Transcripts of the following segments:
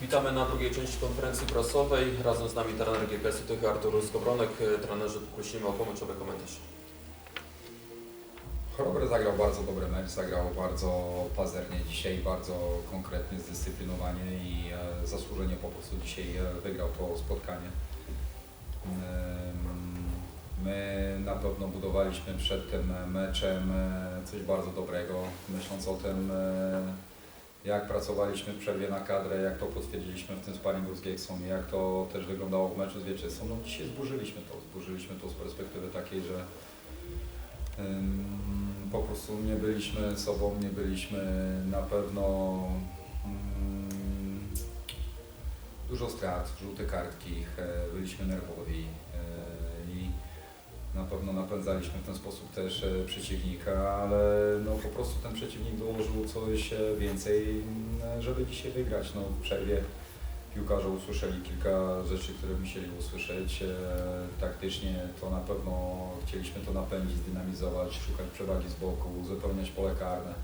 Witamy na drugiej części konferencji prasowej. Razem z nami trener GPS-u Tychy Artur Skowronek. Trenerze, prosimy o pomoczowy komentarz. Chorobry zagrał bardzo dobry mecz, zagrał bardzo pazernie dzisiaj, bardzo konkretnie, zdyscyplinowanie i e, zasłużenie po prostu dzisiaj e, wygrał to spotkanie. My na pewno budowaliśmy przed tym meczem e, coś bardzo dobrego, myśląc o tym, jak pracowaliśmy w przerwie na kadrę, jak to potwierdziliśmy w tym sparingu z Gieksą, jak to też wyglądało w meczu z Wieczystą. No dzisiaj zburzyliśmy to, zburzyliśmy to z perspektywy takiej, że Po prostu nie byliśmy sobą, nie byliśmy na pewno dużo strat, żółte kartki, byliśmy nerwowi e, na pewno napędzaliśmy w ten sposób też e, przeciwnika, ale no po prostu ten przeciwnik dołożył coś e, więcej, m, żeby dzisiaj wygrać. No, w przerwie piłkarze usłyszeli kilka rzeczy, które musieli usłyszeć. E, taktycznie to na pewno chcieliśmy to napędzić, zdynamizować, szukać przewagi z boku, uzupełniać pole karne,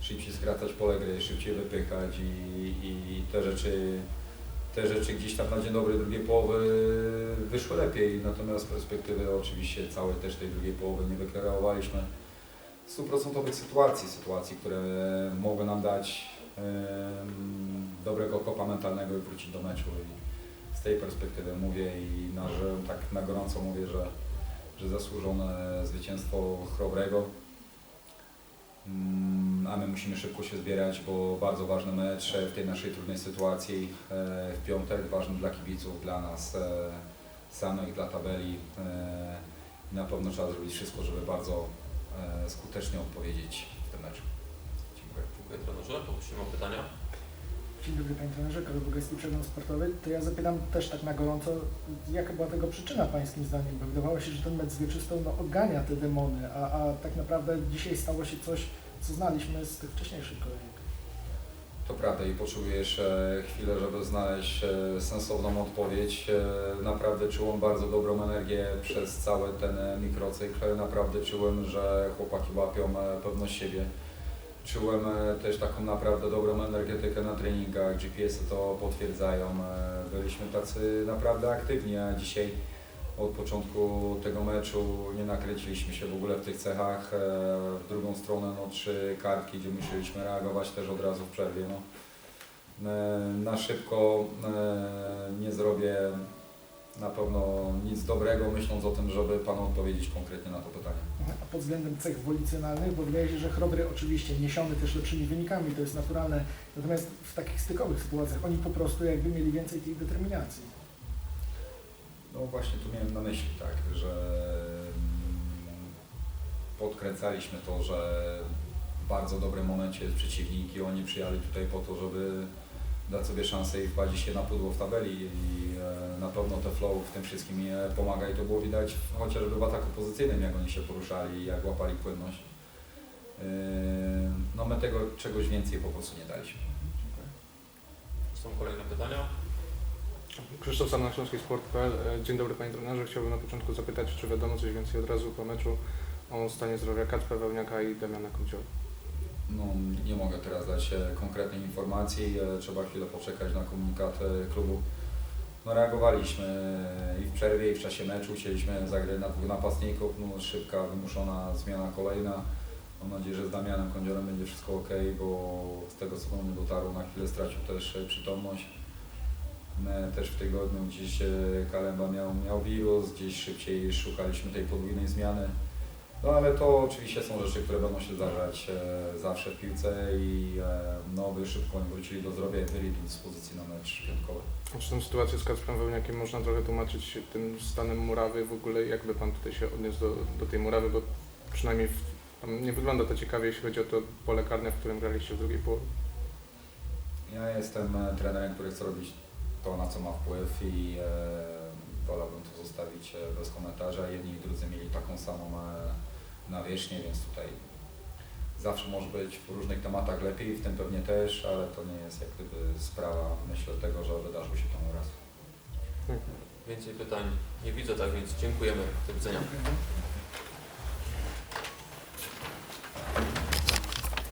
szybciej skracać pole gry, szybciej wypychać i, i te rzeczy te rzeczy gdzieś tam na dzień dobry drugiej połowy wyszły lepiej, natomiast z perspektywy oczywiście całej też tej drugiej połowy nie wykreowaliśmy stuprocentowych sytuacji, sytuacji, które mogły nam dać dobrego kopa mentalnego i wrócić do meczu. I z tej perspektywy mówię i na, że tak na gorąco mówię, że, że zasłużone zwycięstwo Chrobrego. Mm, A my musimy szybko się zbierać, bo bardzo ważny mecz w tej naszej trudnej sytuacji e, w piątek, ważny dla kibiców, dla nas e, samych, dla tabeli. E, Na pewno trzeba zrobić wszystko, żeby bardzo skutecznie odpowiedzieć w tym meczu. Dziękuję. Dziękuję trenerze. Poprosimy o pytania. Dzień dobry Panie Trenerze, Karol Bogacki, Przegląd Sportowy. To ja zapytam też tak na gorąco, jaka była tego przyczyna Pańskim zdaniem? Bo wydawało się, że ten mecz z Wieczystą no, odgania te demony, a, a tak naprawdę dzisiaj stało się coś, co znaliśmy z tych wcześniejszych kolejek. To prawda i potrzebujesz e, chwilę, żeby znaleźć e, sensowną odpowiedź. E, Naprawdę czułem bardzo dobrą energię przez cały ten e, mikrocykl. Naprawdę czułem, że chłopaki łapią pewność siebie. Czułem też taką naprawdę dobrą energetykę na treningach, GPS-y to potwierdzają. Byliśmy tacy naprawdę aktywni, a dzisiaj od początku tego meczu nie nakręciliśmy się w ogóle w tych cechach. E, W drugą stronę no, trzy kartki, gdzie musieliśmy reagować też od razu w przerwie. No. E, Na szybko e, nie zrobię na pewno nic dobrego, myśląc o tym, żeby Panu odpowiedzieć konkretnie na to pytanie. A pod względem cech wolicjonalnych, bo wydaje się, że Chrobry oczywiście niesiony też lepszymi wynikami, to jest naturalne, natomiast w takich stykowych sytuacjach oni po prostu jakby mieli więcej tej determinacji. No właśnie tu miałem na myśli, tak, że mm, podkręcaliśmy to, że w bardzo dobrym momencie jest oni przyjechali tutaj po to, żeby dać sobie szansę i wpadzić się na pudło w tabeli i e, na pewno te flow w tym wszystkim pomaga i to było widać chociażby w ataku pozycyjnym, jak oni się poruszali, jak łapali płynność. E, No my tego czegoś więcej po prostu nie daliśmy. Są kolejne pytania. Krzysztof Sam na. E, Dzień dobry Panie Trenerze. Chciałbym na początku zapytać, czy wiadomo coś więcej od razu po meczu o stanie zdrowia Kacpra Wełniaka i Damiana Kądzioła. No, nie mogę teraz dać e, konkretnej informacji, e, trzeba chwilę poczekać na komunikat klubu. No, reagowaliśmy i w przerwie, i w czasie meczu, chcieliśmy zagrać na dwóch napastników, no, szybka, wymuszona zmiana kolejna. Mam nadzieję, że z Damianem Kądziorem będzie wszystko ok, bo z tego co mnie dotarło, na chwilę stracił też przytomność. My też w tygodniu gdzieś e, Kalemba miał, miał wirus, gdzieś szybciej szukaliśmy tej podwójnej zmiany. No ale to oczywiście są rzeczy, które będą się zdarzać e, zawsze w piłce i e, no, by szybko oni wrócili do zdrowia i byli do dyspozycji na mecz piątkowy. Czy tę sytuację z Kacprem Wełniakiem można trochę tłumaczyć tym stanem murawy? W ogóle jakby Pan tutaj się odniósł do, do tej murawy, bo przynajmniej w, nie wygląda to ciekawie, jeśli chodzi o to pole karne, w którym graliście w drugiej połowie. Ja jestem e, trenerem, który chce robić to, na co ma wpływ i e, wolałbym to zostawić e, bez komentarza. Jedni i drudzy mieli taką samą e, nawierzchnię, więc tutaj zawsze może być w różnych tematach lepiej, w tym pewnie też, ale to nie jest jak gdyby sprawa, myślę, tego, że wydarzył się to raz. Więcej pytań nie widzę, tak więc dziękujemy. Do widzenia. Dziękuję.